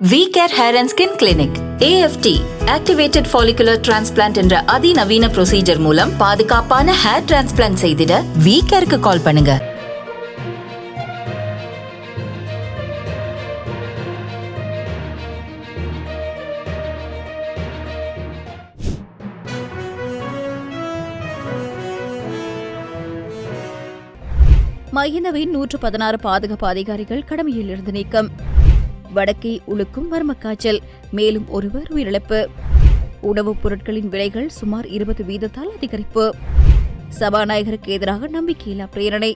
V care hair and skin clinic AFT activated follicular transplant என்ற அதிநவீன procedure மூலம் பாதுகாப்பான ஹேர் டிரான்ஸ்பிளான்ட் செய்திட வி கேருக்கு கால் பண்ணுங்க. மஹிந்தவின் நூற்று பதினாறு பாதுகாப்பு அதிகாரிகள் கடமையில் இருந்து நீக்கம். வடக்கே உழுக்கும் வர்மக்காய்ச்சல் மேலும் ஒருவர் உயிரிழப்பு. உணவுப் பொருட்களின் விலைகள் சுமார் இருபது வீதத்தால் அதிகரிப்பு. சபாநாயகருக்கு எதிராக நம்பிக்கையில்லா பிரேரணை.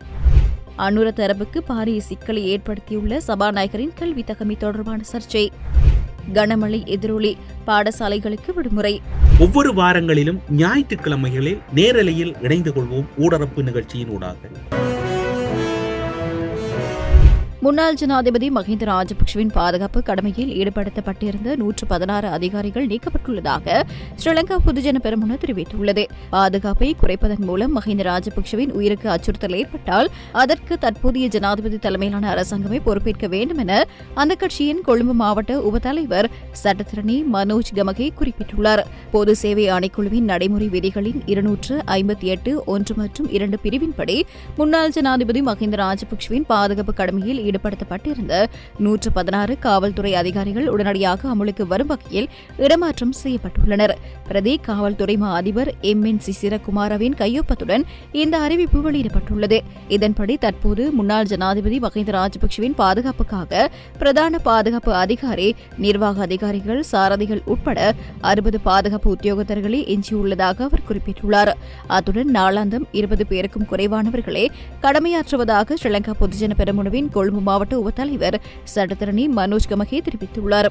அனுர தரப்புக்கு பாரிய சிக்கலை ஏற்படுத்தியுள்ள சபாநாயகரின் கல்வி தகமை தொடர்பான சர்ச்சை. கனமழை எதிரொலி பாடசாலைகளுக்கு விடுமுறை. ஒவ்வொரு வாரங்களிலும் ஞாயிற்றுக்கிழமைகளில் நேரலையில் இணைந்து கொள்வோம் ஊடரப்பு நிகழ்ச்சியின் ஊடாக முன்னாள் ஜனாதிபதி மஹிந்த ராஜபக்சவின் பாதுகாப்பு கடமையில் ஈடுபடுத்தப்பட்டிருந்த நூற்று பதினாறு அதிகாரிகள் நீக்கப்பட்டுள்ளதாக ஸ்ரீலங்கா பொதுஜன பெருமுன தெரிவித்துள்ளது. பாதுகாப்பை குறைப்பதன் மூலம் மஹிந்த ராஜபக்சவின் உயிருக்கு அச்சுறுத்தல் ஏற்பட்டால் அதற்கு தற்போதைய ஜனாதிபதி தலைமையிலான அரசாங்கமே பொறுப்பேற்க வேண்டும் என அந்த கட்சியின் கொழும்பு மாவட்ட உபதலைவர் சட்டத்திரணி மனோஜ் கமகே குறிப்பிட்டுள்ளார். பொது சேவை ஆணைக்குழுவின் நடைமுறை விதிகளின் இருநூற்று ஐம்பத்தி எட்டு ஒன்று மற்றும் இரண்டு பிரிவின்படி முன்னாள் ஜனாதிபதி மஹிந்த ராஜபக்சவின் பாதுகாப்பு கடமையில் ஈடுபடுத்தப்பட்டிருந்த நூற்று பதினாறு காவல்துறை அதிகாரிகள் உடனடியாக அமுலுக்கு வரும் வகையில் இடமாற்றம் செய்யப்பட்டுள்ளனர். பிரதி காவல்துறை மா அதிபர் எம் என் சிசிரகுமாரவின் கையொப்பத்துடன் இந்த அறிவிப்பு வெளியிடப்பட்டுள்ளது. இதன்படி தற்போது முன்னாள் ஜனாதிபதி மஹிந்த ராஜபக்சவின் பாதுகாப்புக்காக பிரதான பாதுகாப்பு அதிகாரி நிர்வாக அதிகாரிகள் சாரதிகள் உட்பட அறுபது பாதுகாப்பு உத்தியோகத்தர்களே எஞ்சியுள்ளதாக அவர் குறிப்பிட்டுள்ளார். அத்துடன் நாளாந்தம் இருபது பேருக்கும் குறைவானவர்களே கடமையாற்றுவதாக ஸ்ரீலங்கா பொதுஜன பெரமுனவின் கொழும்பு மாவட்ட உபத்தலைவர் சட்டத்தரணி மனோஜ் கமகே தெரிவித்துள்ளார்.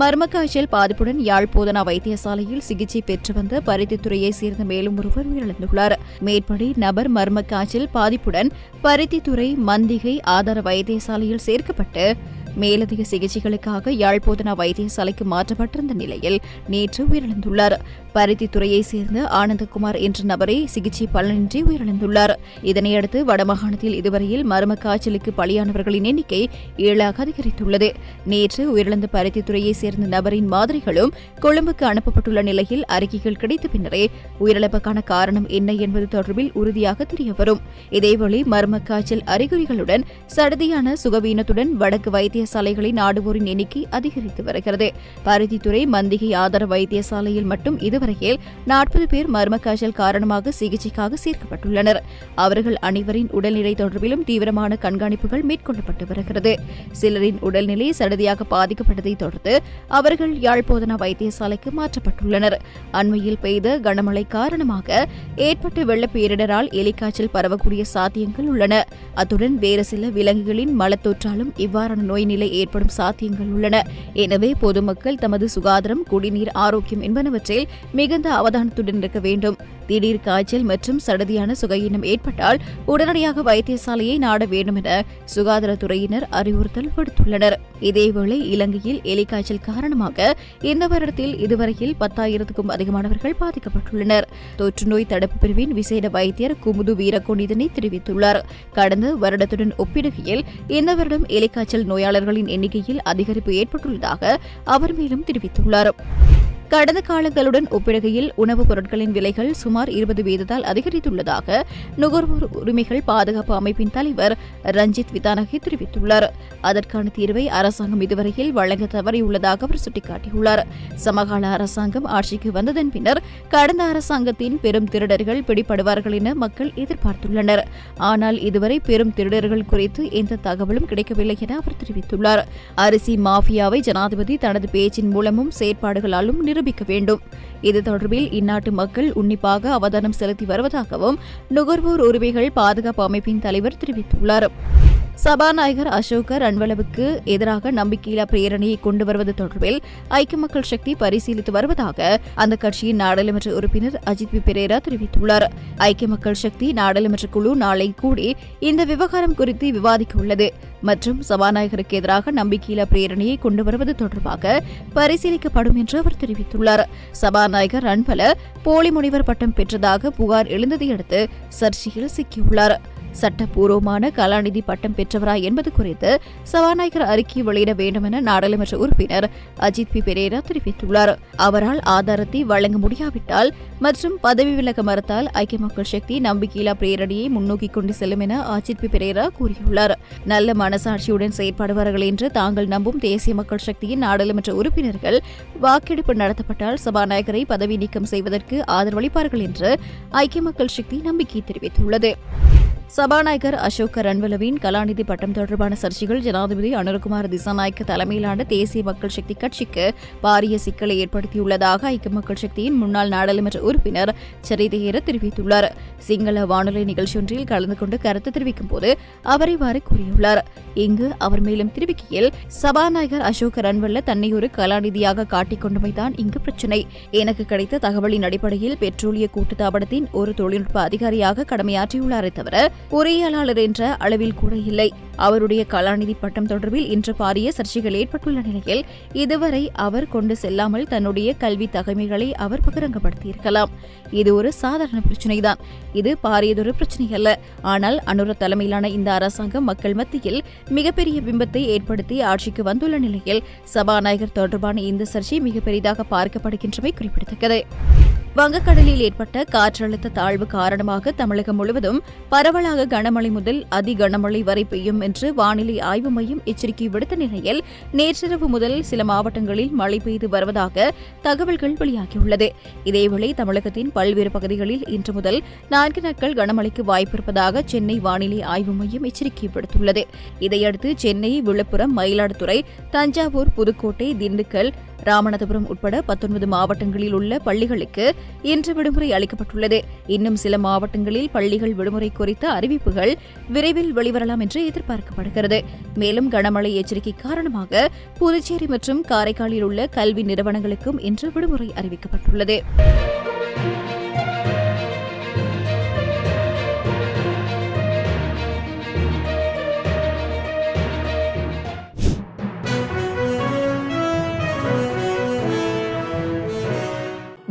மர்ம காய்ச்சல் பாதிப்புடன் யாழ் போதனா வைத்தியசாலையில் சிகிச்சை பெற்று வந்த பருத்தித்துறையைச் சேர்ந்த மேலும் ஒருவர் உயிரிழந்துள்ளார். மேற்படி நபர் மர்ம காய்ச்சல் பாதிப்புடன் பருத்தித்துறை மந்திகை ஆதார வைத்தியசாலையில் சேர்க்கப்பட்டு மேலதிக சிகிச்சைகளுக்காக யாழ்ப்போதனா வைத்தியசாலைக்கு மாற்றப்பட்டிருந்த நிலையில் நேற்று உயிரிழந்துள்ளார். பருத்தித்துறையைச் சேர்ந்த ஆனந்தகுமார் என்ற நபரை சிகிச்சை பலனின்றி உயிரிழந்துள்ளார். இதனையடுத்து வடமாகாணத்தில் இதுவரையில் மர்ம காய்ச்சலுக்கு பலியானவர்களின் எண்ணிக்கை ஏழாக அதிகரித்துள்ளது. நேற்று உயிரிழந்த பருத்தித்துறையைச் சேர்ந்த நபரின் மாதிரிகளும் கொழும்புக்கு அனுப்பப்பட்டுள்ள நிலையில் அறிக்கைகள் கிடைத்த பின்னரே உயிரிழப்புக்கான காரணம் என்ன என்பது தொடர்பில் உறுதியாக தெரியவரும். இதேவேளை மர்ம காய்ச்சல் அறிகுறிகளுடன் சடுதியான சுகவீனத்துடன் வடக்கு வைத்தியசாலைகளை நாடுவோரின் எண்ணிக்கை அதிகரித்து வருகிறது. பருத்தித்துறை மந்திகை ஆதார வைத்தியசாலையில் மட்டும் இது இதுவரையில் நாற்பது பேர் மர்ம காய்ச்சல் காரணமாக சிகிச்சைக்காக சேர்க்கப்பட்டுள்ளனர். அவர்கள் அனைவரின் உடல்நிலை தொடர்பிலும் தீவிரமான கண்காணிப்புகள் மேற்கொள்ளப்பட்டு வருகிறது. சிலரின் உடல்நிலை சடதியாக பாதிக்கப்பட்டதை தொடர்ந்து அவர்கள் யாழ்ப்போதனா வைத்தியசாலைக்கு மாற்றப்பட்டுள்ளனர். அண்மையில் பெய்த கனமழை காரணமாக ஏற்பட்ட வெள்ளப் பேரிடரால் எலிக்காய்ச்சல் பரவக்கூடிய சாத்தியங்கள் உள்ளன. அத்துடன் வேறு சில விலங்குகளின் மலத்தொற்றாலும் இவ்வாறான நோய் நிலை ஏற்படும் சாத்தியங்கள் உள்ளன. எனவே பொதுமக்கள் தமது சுகாதாரம் குடிநீர் ஆரோக்கியம் என்பனவற்றில் மிகுந்த அவதானத்துடன் இருக்க வேண்டும். திடீர் காய்ச்சல் மற்றும் சடதியான சுகையினம் ஏற்பட்டால் உடனடியாக வைத்தியசாலையை நாட வேண்டும் என சுகாதாரத்துறையினர் அறிவுறுத்தல் விடுத்துள்ளனர். இதேவேளை இலங்கையில் எலிக்காய்ச்சல் காரணமாக இந்த வருடத்தில் இதுவரையில் பத்தாயிரத்துக்கும் அதிகமானவர்கள் பாதிக்கப்பட்டுள்ளனர். தொற்றுநோய் தடுப்பு பிரிவின் விசேட வைத்தியர் குமுது வீரகோன் இதனை தெரிவித்துள்ளார். கடந்த வருடத்துடன் ஒப்பிடுகையில் இந்த வருடம் எலிக்காய்ச்சல் நோயாளர்களின் எண்ணிக்கையில் அதிகரிப்பு ஏற்பட்டுள்ளதாக அவர் மேலும் தெரிவித்துள்ளார். கடந்த காலங்களுடன் ஒப்பிடுகையில் உணவுப் பொருட்களின் விலைகள் சுமார் இருபது வீதத்தால் அதிகரித்துள்ளதாக நுகர்வோர் உரிமைகள் பாதுகாப்பு அமைப்பின் தலைவர் ரஞ்சித் விதானகி தெரிவித்துள்ளார். அதற்கான தீர்வை அரசாங்கம் இதுவரையில் வழங்க தவறியுள்ளதாக அவர் சுட்டிக்காட்டியுள்ளார். சமகால அரசாங்கம் ஆட்சிக்கு வந்ததன் பின்னர் கடந்த அரசாங்கத்தின் பெரும் திருடர்கள் பிடிபடுவார்கள் என மக்கள் எதிர்பார்த்துள்ளனர். ஆனால் இதுவரை பெரும் திருடர்கள் குறித்து எந்த தகவலும் கிடைக்கவில்லை என அவர் தெரிவித்துள்ளார். அரிசி மாஃபியாவை ஜனாதிபதி தனது பேச்சின் மூலமும் செயற்பாடுகளாலும் நிரூபிக்க வேண்டும். இது தொடர்பில் இந்நாட்டு மக்கள் உன்னிப்பாக அவதானம் செலுத்தி வருவதாகவும் நுகர்வோர் உரிமைகள் பாதுகாப்பு அமைப்பின் தலைவர் தெரிவித்துள்ளார். சபாநாயகர் அசோக ரன்வலவுக்கு எதிராக நம்பிக்கையில்லா பிரேரணையை கொண்டு வருவது தொடர்பில் ஐக்கிய மக்கள் சக்தி பரிசீலித்து வருவதாக அந்த கட்சியின் நாடாளுமன்ற உறுப்பினர் அஜித் பி. பெரேரா தெரிவித்துள்ளார். ஐக்கிய மக்கள் சக்தி நாடாளுமன்ற குழு நாளை கூடி இந்த விவகாரம் குறித்து விவாதிக்க உள்ளது. மற்றும் சபாநாயகருக்கு எதிராக நம்பிக்கையில்லா பிரேரணையை கொண்டு வருவது தொடர்பாக பரிசீலிக்கப்படும் என்று அவர் தெரிவித்துள்ளார். சபாநாயகர் ரன்பல போலி முனிவர் பட்டம் பெற்றதாக புகார் எழுந்ததையடுத்து சர்ச்சையில் சிக்கியுள்ளார். சட்டப்பூர்வமான கலாநிதி பட்டம் பெற்றவரா என்பது குறித்து சபாநாயகர் அறிக்கை வெளியிட வேண்டும் என நாடாளுமன்ற உறுப்பினர் அஜித் பி. பெரேரா தெரிவித்துள்ளார். அவரால் ஆதாரத்தை வழங்க முடியாவிட்டால் மற்றும் பதவி விலக மறுத்தால் ஐக்கிய மக்கள் சக்தி நம்பிக்கையில்லா பிரேரணியை முன்னோக்கி கொண்டு செல்லும் என அஜித் பி. பெரேரா கூறியுள்ளார். நல்ல மனசாட்சியுடன் செயற்படுவார்கள் என்று தாங்கள் நம்பும் தேசிய மக்கள் சக்தியின் நாடாளுமன்ற உறுப்பினர்கள் வாக்கெடுப்பு நடத்தப்பட்டால் சபாநாயகரை பதவி நீக்கம் செய்வதற்கு ஆதரவளிப்பார்கள் என்று ஐக்கிய மக்கள் சக்தி நம்பிக்கை தெரிவித்துள்ளது. சபாநாயகர் அசோக் ரன்வலவின் கலாநிதி பட்டம் தொடர்பான சர்ச்சைகள் ஜனாதிபதி அனுர்குமார் திசாநாயக்க தலைமையிலான தேசிய மக்கள் சக்தி கட்சிக்கு பாரிய சிக்கலை ஏற்படுத்தியுள்ளதாக ஐக்கிய மக்கள் சக்தியின் முன்னாள் நாடாளுமன்ற உறுப்பினர் சரிதேர தெரிவித்துள்ளார். சிங்கள வானொலி நிகழ்ச்சியொன்றில் கலந்து கொண்டு கருத்து தெரிவிக்கும் போது அவர் இவ்வாறு கூறியுள்ளார். இங்கு அவர் மேலும் தெரிவிக்கையில் சபாநாயகர் அசோக் ரன்வல்ல தன்னை ஒரு கலாநிதியாக காட்டிக் கொண்டமைதான் இங்கு பிரச்சினை. எனக்கு கிடைத்த தகவலின் அடிப்படையில் பெட்ரோலிய கூட்டுத்தாபனத்தின் ஒரு தொழில்நுட்ப அதிகாரியாக கடமையாற்றியுள்ளாரே தவிர பொறியியலாளர் என்ற அளவில் கூட இல்லை. அவருடைய கலாநிதி பட்டம் தொடர்பில் இன்று பாரிய சர்ச்சைகள் ஏற்பட்டுள்ள நிலையில் இதுவரை அவர் கொண்டு செல்லாமல் தன்னுடைய கல்வி தகைமைகளை அவர் பகிரங்கப்படுத்தியிருக்கலாம். இது ஒரு சாதாரண பிரச்சினைதான். இது பாரியதொரு பிரச்சினை அல்ல ஆனால் அனுர தலைமையிலான இந்த அரசாங்கம் மக்கள் மத்தியில் மிகப்பெரிய பிம்பத்தை ஏற்படுத்தி ஆட்சிக்கு வந்துள்ள நிலையில் சபாநாயகர் தொடர்பான இந்த சர்ச்சை மிகப்பெரிதாக பார்க்கப்படுகின்றமை குறிப்பிடத்தக்கது. வங்கக்கடலில் ஏற்பட்ட காற்றழுத்த தாழ்வு காரணமாக தமிழகம் முழுவதும் பரவலாக கனமழை முதல் அதி கனமழை வரை பெய்யும் என்று வானிலை ஆய்வு மையம் எச்சரிக்கை விடுத்த நிலையில் நேற்றிரவு முதல் சில மாவட்டங்களில் மழை பெய்து வருவதாக தகவல்கள் வெளியாகியுள்ளது. இதேவேளை தமிழகத்தின் பல்வேறு பகுதிகளில் இன்று முதல் நான்கு நாட்கள் கனமழைக்கு வாய்ப்பிருப்பதாக சென்னை வானிலை ஆய்வு மையம் எச்சரிக்கை விடுத்துள்ளது. இதையடுத்து சென்னை விழுப்புரம் மயிலாடுதுறை தஞ்சாவூர் புதுக்கோட்டை திண்டுக்கல் ராமநாதபுரம் உட்பட பத்தொன்பது மாவட்டங்களில் உள்ள பள்ளிகளுக்கு இன்று விடுமுறை அளிக்கப்பட்டுள்ளது. இன்னும் சில மாவட்டங்களில் பள்ளிகள் விடுமுறை குறித்த அறிவிப்புகள் விரைவில் வெளிவரலாம் என்று எதிர்பார்க்கப்படுகிறது. மேலும் கனமழை எச்சரிக்கை காரணமாக புதுச்சேரி மற்றும் காரைக்காலில் உள்ள கல்வி நிறுவனங்களுக்கும் இன்று விடுமுறை அறிவிக்கப்பட்டுள்ளது.